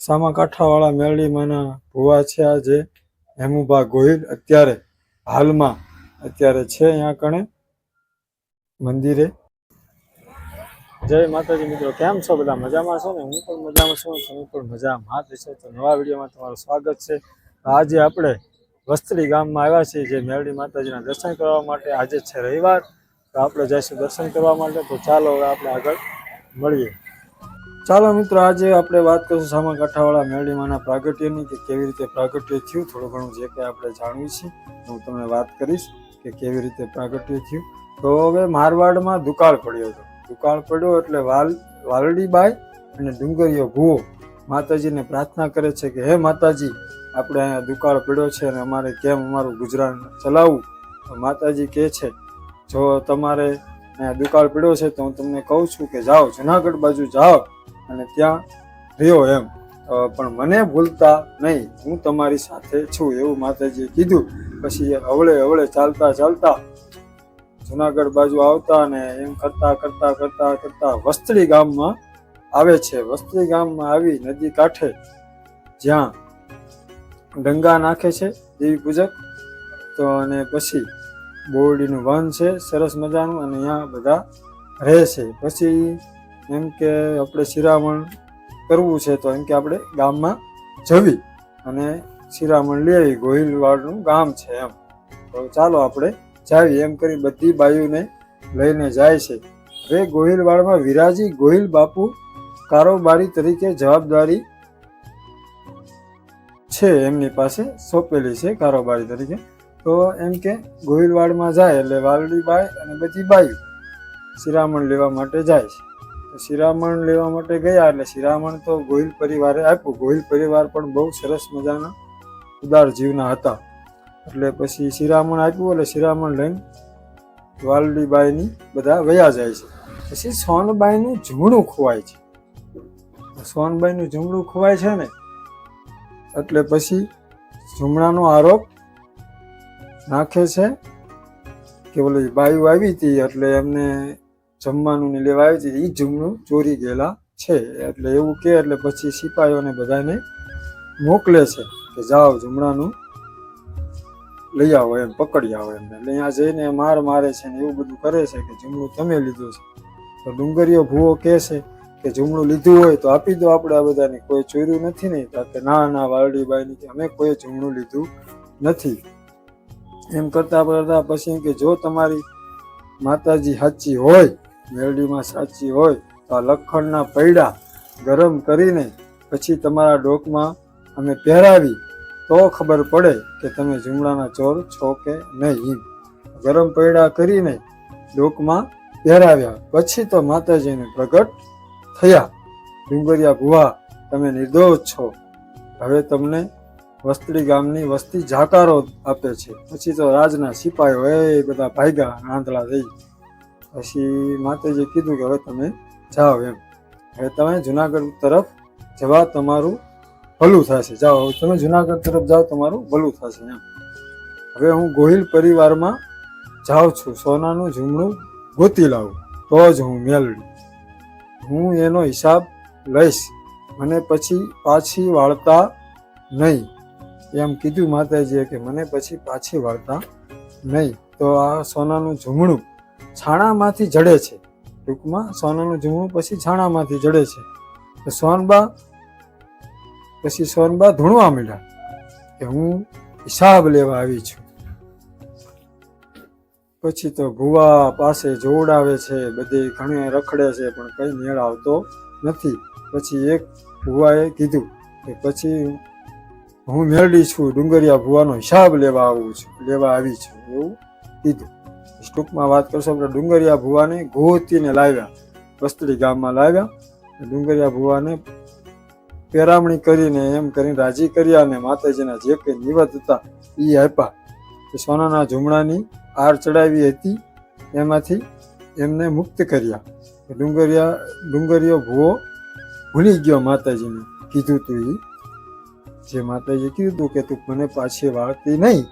સામા કાંઠાવાળા મેરડીમાંના ભુવા છે આ જે હેમુભા ગોહિલ અત્યારે હાલમાં અત્યારે છે અહીંયા કણે મંદિરે. જય માતાજી મિત્રો, કેમ છો? બધા મજામાં છો ને? હું પણ મજામાં છું, તમે પણ મજામાં જ છો. તો નવા વિડીયોમાં તમારું સ્વાગત છે. આજે આપણે વસ્ત્રી ગામમાં આવ્યા છીએ, જે મેરડી માતાજીના દર્શન કરવા માટે આજે છે રવિવાર. તો આપણે જઈશું દર્શન કરવા માટે. તો ચાલો હવે આપણે આગળ મળીએ. ચાલો મિત્રો, આજે આપણે વાત કરીશું સામા કાંઠાવાળા મેરડીમાંના પ્રાગટ્યની કે કેવી રીતે પ્રાગટ્ય થયું. થોડું ઘણું જે કંઈ આપણે જાણવું છે, હું તમને વાત કરીશ કે કેવી રીતે પ્રાગટ્ય થયું. તો હવે મારવાડમાં દુકાળ પડ્યો હતો. દુકાળ પડ્યો એટલે વાલ, વાલડીબાઈ અને ડુંગરીઓ ભૂવો માતાજીને પ્રાર્થના કરે છે કે, હે માતાજી, આપણે અહીંયા દુકાળ પડ્યો છે અને અમારે કેમ અમારું ગુજરાન ચલાવવું? તો માતાજી કહે છે, જો તમારે અહીંયા દુકાળ પડ્યો છે તો હું તમને કહું છું કે જાઓ જુનાગઢ બાજુ જાઓ. અને ત્યાં રહ્યો એમ. પણ મને ભૂલતા નહીં. હું તમારી સાથે છું એવું માતાજીએ કીધું. પછી અવળે હવળે ચાલતા ચાલતા જુનાગઢ બાજુ આવતા અને એમ કરતા કરતા કરતા કરતા વસ્ત્રી ગામમાં આવે છે. વસ્ત્રી ગામમાં આવી નદી કાંઠે જ્યાં ડંગા નાખે છે દેવી પૂજક. તો અને પછી બોરડીનું વન છે, સરસ મજાનું અને અહીંયા બધા રહે છે. પછી એમ કે આપણે શિરામણ કરવું છે તો એમ કે આપણે ગામમાં જવી અને શિરામણ લઈ આવી. ગોહિલવાડનું ગામ છે એમ. તો ચાલો આપણે જાવી. એમ કરી બધી બાયુને લઈને જાય છે. હવે ગોહિલવાડમાં વિરાજી ગોહિલ બાપુ કારોબારી તરીકે જવાબદારી છે એમની પાસે, સોંપેલી છે કારોબારી તરીકે. તો એમ કે ગોહિલવાડમાં જાય એટલે વાલડીબાઈ અને બધી બાયું શિરામણ લેવા માટે જાય છે. શિરામણ લેવા માટે ગયા એટલે શિરામણ તો ગોહિલ પરિવારે આપ્યું. ગોહિલ પરિવાર પણ બહુ સરસ મજાના ઉદાર જીવના હતા. એટલે પછી શિરામણ આપ્યું એટલે શિરામણ લઈને વાલડીબાઈની બધા વયા જાય છે. પછી સોનબાઈનું ઝૂમણું ખોવાય છે. સોનબાઈનું ઝૂમણું ખોવાય છે ને, એટલે પછી ઝૂમણાનો આરોપ નાખે છે કે ઓલી બાયુ આવી હતી એટલે એમને જમવાનું ને લેવા આવી હતી. એ જમણું ચોરી ગયેલા છે. એટલે એવું કે, એટલે પછી સિપાહીઓને બધાને મોકલે છે કે જાઓ જમણાનું, લઈ આવો એમ, પકડી આવો એમ. એટલે અહીંયા જઈને માર મારે છે ને એવું બધું કરે છે કે જમણું તમે લીધું છે. તો ડુંગરીઓ ભૂવો કહે છે કે જમણું લીધું હોય તો આપી દો આપણે આ બધાને. કોઈ ચોર્યું નથી ને કે ના ના વાલડીબાઈની કે અમે કોઈ જમણું લીધું નથી. એમ કરતા કરતા પછી કે જો તમારી માતાજી સાચી હોય મેરડીમાં સાચી હોય તો આ લખણના પૈડા ગરમ કરીને પછી તમારા ડોકમાં અમે પહેરાવી તો ખબર પડે કે તમે જુમડાના ચોર છો કે નહીં. ગરમ પૈડા કરીને ડોકમાં પહેરાવ્યા. પછી તો માતાજીને પ્રગટ થયા. ડુંગરિયા ભુવા, તમે નિર્દોષ છો. હવે તમને વસ્ત્રી ગામની વસ્તી જાકારો આપે છે. પછી તો રાજના સિપાહીઓ એ બધા ભાગ્યા આંધળા થઈ પછી માતાજીએ કીધું કે હવે તમે જાઓ એમ. હવે તમે જુનાગઢ તરફ જવા તમારું ભલું થશે. જાઓ તમે જુનાગઢ તરફ જાઓ તમારું ભલું થશે એમ. હવે હું ગોહિલ પરિવારમાં જાઉં છું. સોનાનું ઝૂમણું ગોતી લાવું. તો જ હું મેળવી હું એનો હિસાબ લઈશ. મને પછી પાછી વાળતા નહીં. એમ કીધું માતાજીએ કે મને પછી પાછી વાળતા નહીં. તો આ સોનાનું ઝૂમણું છાણામાંથી જડે છે. ટૂંકમાં સોનાનું ઝૂમણું પછી છાણામાંથી જડે છે. સોનબા, પછી સોનબા ધૂણવા મળ્યા કે હું હિસાબ લેવા આવી છું. પછી તો ભુવા પાસે જોવડાવે છે, બધે ઘણે રખડે છે, પણ કઈ મેળ આવતો નથી. પછી એક ભુવાએ કીધું કે પછી હું મેળડી છું ડુંગરિયા ભુવાનો હિસાબ લેવા આવું છું, લેવા આવી છું, એવું કીધું. ટૂંકમાં વાત કરશો આપણે ડુંગરિયા ભુવાને ગોતીને લાવ્યા. વસ્તડી ગામમાં લાવ્યા. ડુંગરિયા ભુવાને પેરામણી કરીને એમ કરીને રાજી કર્યા અને માતાજીના જે કંઈ નિવત હતા એ આપ્યા. કે સોનાના ઝુમડાની આર ચડાવી હતી. એમાંથી એમને મુક્ત કર્યા. ડુંગરિયા, ડુંગરિયો ભુવો ભૂલી ગયો માતાજીને. કીધું તું એ જે માતાજીએ કીધું તું કે તું મને પાછી વાળતી નહીં.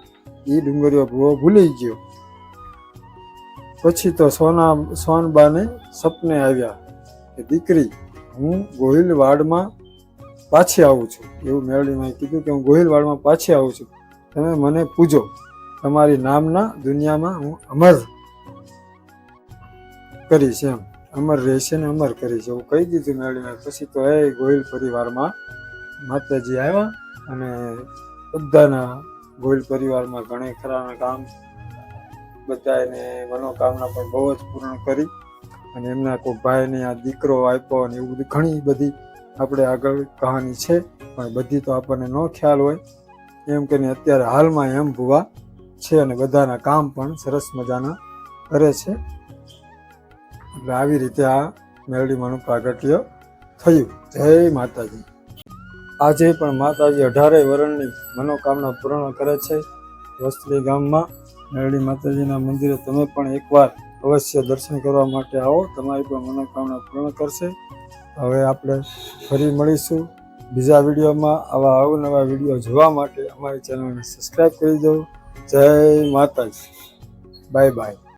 એ ડુંગરિયો ભૂવો ભૂલી ગયો. પછી તો સોના સોનબાને સપને આવ્યા કે, દીકરી, હું ગોહિલવાડમાં પાછી આવું છું. એવું મેળવીમાં કીધું કે, હું ગોહિલવાડમાં પાછી આવું છું. તમે મને પૂજો. તમારી નામના દુનિયામાં હું અમર કરીશ એમ. અમર રહેશે ને અમર કરીશ. એવું કહી દીધું મેળવીને પછી તો એ ગોહિલ પરિવારમાં માતાજી આવ્યા અને બધાના ગોહિલ પરિવારમાં ઘણા ખરાના કામ બધાને મનોકામના પણ બહુ જ પૂર્ણ કરી અને એમના કોઈ ભાઈને આ દીકરો આપ્યો અને એવું બધું ઘણી બધી આપણે આગળ કહાની છે. પણ બધી તો આપણને ન ખ્યાલ હોય. એમ કરીને અત્યારે હાલમાં એમ ભૂવા છે અને બધાના કામ પણ સરસ મજાના કરે છે. એટલે આવી રીતે આ મેલડીમાંનું પ્રાગટ્ય થયું. જય માતાજી. આજે પણ માતાજી અઢારે વરણની મનોકામના પૂર્ણ કરે છે. વસ્ત્રી ગામમાં મેરડી માતાજીના મંદિરે તમે પણ એકવાર અવશ્ય દર્શન કરવા માટે આવો. તમારી પણ મનોકામના પૂર્ણ કરશે. હવે આપણે ફરી મળીશું. બીજા વિડીયોમાં આવા અવનવા વીડિયો જોવા માટે અમારી ચેનલને સબસ્ક્રાઈબ કરી દો જય માતાજી. Bye bye.